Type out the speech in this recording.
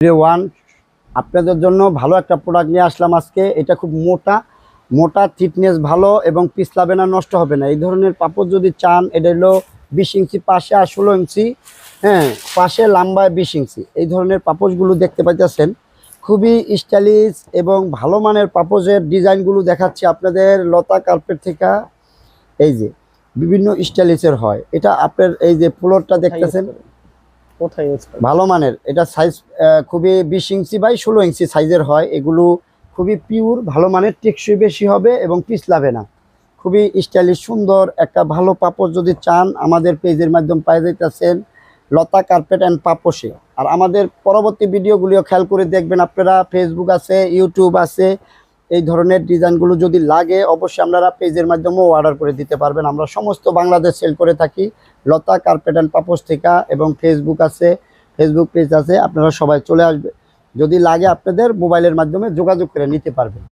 One আপনাদের জন্য ভালো একটা প্রোডাক্ট নিয়ে আসলাম আজকে। এটা খুব মোটা মোটা থিকনেস ভালো এবং পিছলাবে না নষ্ট হবে না। এই ধরনের পাপড় যদি চান, এটা হলো বিশ ইঞ্চি পাশে আর ষোলো ইঞ্চি হ্যাঁ পাশে লম্বায় বিশ ইঞ্চি। এই ধরনের পাপোশগুলো দেখতে পাইতেছেন। খুবই স্টাইলিশ এবং ভালো মানের পাপোজের ডিজাইনগুলো দেখাচ্ছি আপনাদের লতা কার্পেট থেকে। এই যে, বিভিন্ন স্টাইলিশের হয়। এটা আপনার এই যে ফ্লোরটা দেখতেছেন। কোথায় ভালো মানের। এটা সাইজ খুবই বিশ ইঞ্চি বাই ষোলো ইঞ্চি সাইজের হয়। এগুলো খুবই পিওর ভালো মানের, টেকসই বেশি হবে এবং পিছলাবে না। খুবই স্টাইলিশ সুন্দর, একটা ভালো পাপড় যদি চান, আমাদের পেজের মাধ্যমে পাই যাইতেছেন লতা কার্পেট অ্যান্ড পাপোশে আর আমাদের পরবর্তী ভিডিওগুলিও খেয়াল করে দেখবেন। আপনারা ফেসবুক আছে ইউটিউব আছে এই ধরনের ডিজাইনগুলো যদি লাগে, অবশ্যই আপনারা পেজের মাধ্যমেও অর্ডার করে দিতে পারবেন। আমরা সমস্ত বাংলাদেশ সেল করে থাকি। লতা কার্পেট অ্যান্ড পাপোশ থেকে এবং ফেসবুক আছে ফেসবুক পেজ আছে, আপনারা সবাই চলে আসবে। যদি লাগে আপনাদের মোবাইলের মাধ্যমে যোগাযোগ করে নিতে পারবেন।